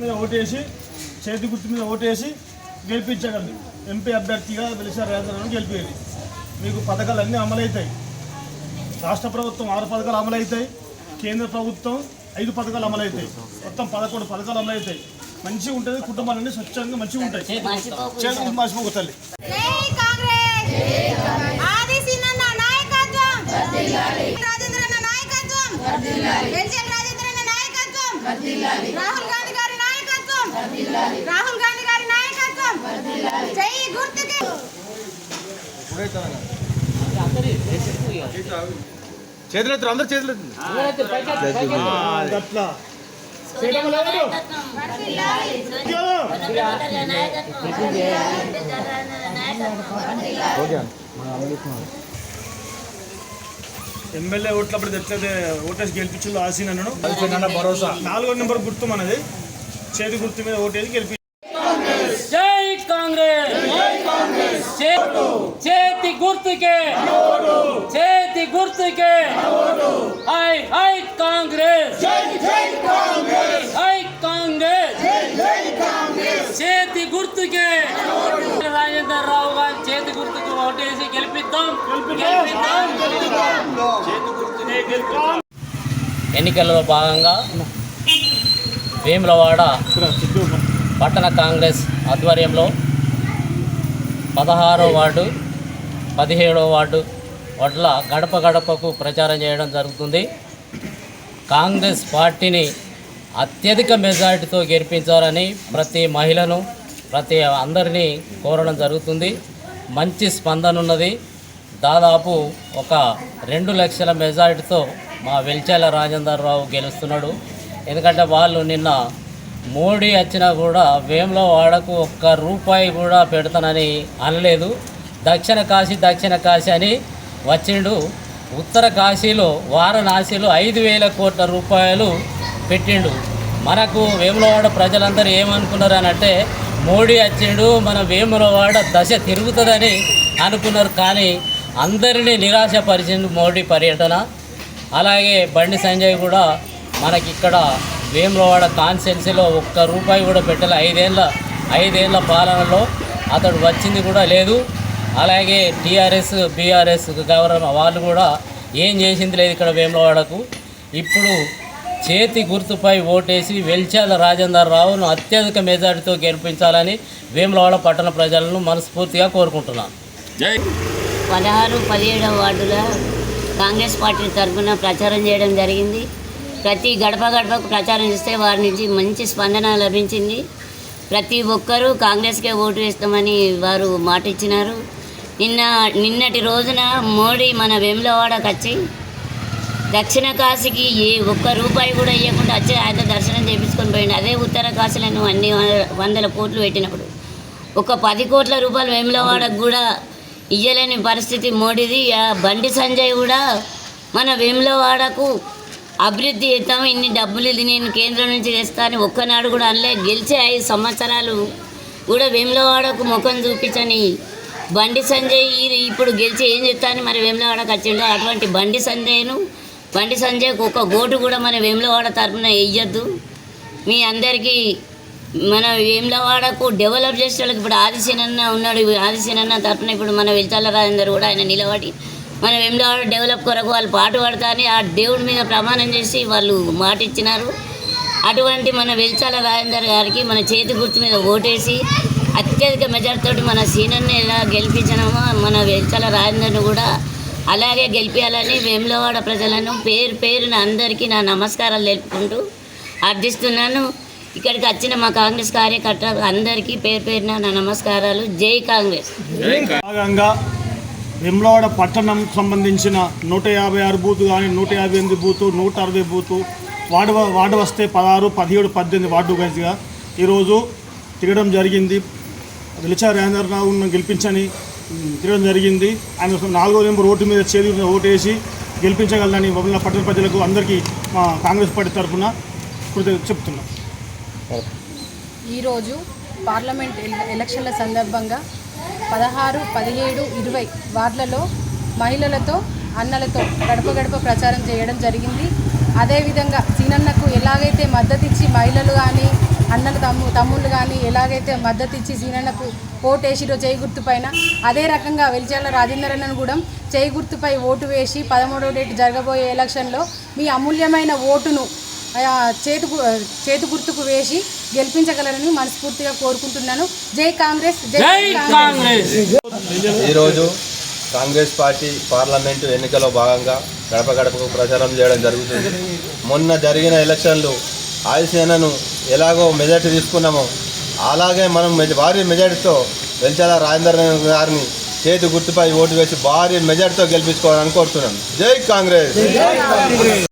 మీద ఓటేసి చేతి గుర్తు మీద ఓటేసి గెలిపించగలరు. ఎంపీ అభ్యర్థిగా వెలిసారు రేంద్రను గెలిపేది మీకు పథకాలు అన్నీ అమలవుతాయి. రాష్ట్ర ప్రభుత్వం ఆరు పథకాలు అమలవుతాయి. కేంద్ర ప్రభుత్వం ఐదు పథకాలు అమలవుతాయి. మొత్తం పదకొండు పథకాలు అమలవుతాయి. మంచిగా ఉంటుంది కుటుంబాలన్నీ స్వచ్ఛంగా మంచిగా ఉంటాయి. చేతి మర్చిపోకు చేతులెత్తు అందరు లేదు ఎమ్మెల్యే ఓట్లప్పుడు ఎట్లయితే ఓటేసి గెలిపించిందో అన్నాను. భరోసా నాలుగో నెంబర్ గుర్తు మనది. చేతి గుర్తు మీద ఓటేసి గెలిపి జై కాంగ్రెస్! చేతి గుర్తుకే. చేతి గుర్తుకే. హై హై కాంగ్రెస్. హై కాంగ్రెస్. చేతి గుర్తుకే. రాజేందర్ రావు గారి చేతి గుర్తుకు ఓటేసి గెలిపిద్దాం. గెలిపిద్దాం చేతి గుర్తునే గెలిపిద్దాం. ఎన్నికల్లో భాగంగా వేములవాడ పట్టణ కాంగ్రెస్ ఆధ్వర్యంలో పదహారో వార్డు పదిహేడో వార్డు వడ్ల గడప గడపకు ప్రచారం చేయడం జరుగుతుంది. కాంగ్రెస్ పార్టీని అత్యధిక మెజారిటీతో గెలిపించాలని ప్రతి మహిళను ప్రతి అందరినీ కోరడం జరుగుతుంది. మంచి స్పందన ఉన్నది. దాదాపు ఒక రెండు లక్షల మెజారిటీతో మా వెల్చాల రాజేందర్ రావు గెలుస్తున్నాడు. ఎందుకంటే వాళ్ళు నిన్న మోడీ వచ్చినా కూడా వేములో వాడకు ఒక్క రూపాయి కూడా పెడతానని అనలేదు. దక్షిణ కాశీ దక్షిణ కాశీ అని వచ్చిండు. ఉత్తర కాశీలో వారణాసిలో ఐదు వేల కోట్ల రూపాయలు పెట్టిండు. మనకు వేములవాడ ప్రజలందరూ ఏమనుకున్నారు అని అంటే మోడీ వచ్చిండు మన వేములవాడ దశ తిరుగుతుందని అనుకున్నారు. కానీ అందరినీ నిరాశపరిచిండు మోడీ పర్యటన. అలాగే బండి సంజయ్ కూడా మనకి ఇక్కడ వేములవాడ కాన్స్టెన్సీలో ఒక్క రూపాయి కూడా పెట్టలే. ఐదేళ్ళ ఐదేళ్ళ పాలనలో అతడు వచ్చింది కూడా లేదు. అలాగే టీఆర్ఎస్ బీఆర్ఎస్ గవర్నర్ వాళ్ళు కూడా ఏం చేసింది లేదు ఇక్కడ వేములవాడకు. ఇప్పుడు చేతి గుర్తుపై ఓటేసి వెల్చాల రాజేందర్ రావును అత్యధిక మెజారిటీతో గెలిపించాలని వేములవాడ పట్టణ ప్రజలను మనస్ఫూర్తిగా కోరుకుంటున్నాను. పదహారు పదిహేడవ వార్డుల కాంగ్రెస్ పార్టీ తరఫున ప్రచారం చేయడం జరిగింది. ప్రతి గడప గడపకు ప్రచారం చేస్తే వారి నుంచి మంచి స్పందన లభించింది. ప్రతి ఒక్కరూ కాంగ్రెస్కే ఓటు వేస్తామని వారు మాట ఇచ్చినారు నిన్న నిన్నటి రోజున మోడీ మన వేములవాడకు వచ్చి దక్షిణ కాశీకి ఏ ఒక్క రూపాయి కూడా ఇవ్వకుండా వచ్చి ఆయన దర్శనం చేయించుకొని పోయింది అదే ఉత్తర కాశీలను అన్ని వందల కోట్లు పెట్టినప్పుడు ఒక పది కోట్ల రూపాయలు వేములవాడకు కూడా ఇయ్యలేని పరిస్థితి మోడీది. ఆ బండి సంజయ్ కూడా మన వేములవాడకు అభివృద్ధి చేస్తాం ఇన్ని డబ్బులు ఇది నేను కేంద్రం నుంచి తెస్తాను ఒక్కనాడు కూడా అనలే. గెలిచే ఐదు సంవత్సరాలు కూడా వేములవాడకు ముఖం చూపించని బండి సంజయ్ ఇప్పుడు గెలిచి ఏం చెప్తాను మరి వేములవాడకు వచ్చిండో? అటువంటి బండి సంజయ్ను బండి సంజయ్కు ఒక ఓటు కూడా మన వేములవాడ తరఫున వేయద్దు. మీ అందరికీ మన వేములవాడకు డెవలప్ చేసే వాళ్ళకి ఇప్పుడు ఆదిశీనన్న ఉన్నాడు ఇప్పుడు తరఫున ఇప్పుడు మన వెళ్తాల రాజేందర్ కూడా ఆయన నిలబడి మన వేములవాడ డెవలప్ కొరకు వాళ్ళు పాటు పడతారని ఆ దేవుడి మీద ప్రమాణం చేసి వాళ్ళు మాట ఇచ్చినారు. అటువంటి మన వెల్చాల రాజేందర్ గారికి మన చేతి గుర్తు మీద ఓటేసి అత్యధిక మెజార్టీతో మన సీనియర్ని ఎలా గెలిపించినామో మన వెల్చాల రాజేందర్ని కూడా అలాగే గెలిపించాలని వేములవాడ ప్రజలను పేరు పేరున అందరికీ నా నమస్కారాలు తెలుపుకుంటూ అర్థిస్తున్నాను ఇక్కడికి వచ్చిన మా కాంగ్రెస్ కార్యకర్త అందరికీ పేరు పేరున నా నమస్కారాలు. జై కాంగ్రెస్. వెమ్లవాడ పట్టణం సంబంధించిన నూట యాభై ఆరు బూత్ కానీ నూట యాభై ఎనిమిది బూతు నూట అరవై బూతు వార్డు వార్డు వస్తే పదహారు పదిహేడు పద్దెనిమిది వార్డు గైజ్గా ఈరోజు తిరగడం జరిగింది. వెలిచా రాజేంద్రరావును గెలిపించని తిరగడం జరిగింది. ఆయన నాలుగో నెంబర్ ఓటు మీద చేతి ఓటేసి ఓటు వేసి గెలిపించగలనని మమ్మల్ని పట్టణ ప్రజలకు అందరికీ మా కాంగ్రెస్ పార్టీ తరఫున కృతజ్ఞత చెప్తున్నాం. ఈరోజు పార్లమెంట్ ఎలక్షన్ల సందర్భంగా పదహారు పదిహేడు ఇరవై వార్డులలో మహిళలతో అన్నలతో గడప గడప ప్రచారం చేయడం జరిగింది. అదేవిధంగా సీనన్నకు ఎలాగైతే మద్దతు ఇచ్చి మహిళలు కానీ అన్నలు తమ్ము తమ్ముళ్ళు కానీ ఎలాగైతే మద్దతు ఇచ్చి సీనన్నకు ఓటేసిరో చేయి గుర్తు పైన అదే రకంగా వెలిచాల రాజేందర్ అన్నను కూడా చేయి గుర్తుపై ఓటు వేసి పదమూడవ డేట్ జరగబోయే ఎలక్షన్లో మీ అమూల్యమైన ఓటును చేతు చేతు గుర్తుకు వేసి గెలిపించగలరని మనస్ఫూర్తిగా కోరుకుంటున్నాను. జై కాంగ్రెస్ జై కాంగ్రెస్. ఈరోజు కాంగ్రెస్ పార్టీ పార్లమెంటు ఎన్నికలో భాగంగా గడప గడపకు ప్రచారం చేయడం జరుగుతుంది. మొన్న జరిగిన ఎలక్షన్లు ఆయుసేనను ఎలాగో మెజార్టీ తీసుకున్నామో అలాగే మనం భారీ మెజార్టీతో వెల్చాల రాజేందర్ గారిని చేతి గుర్తుపై ఓటు వేసి భారీ మెజార్టీతో గెలిపించుకోవాలని కోరుతున్నాను జై కాంగ్రెస్!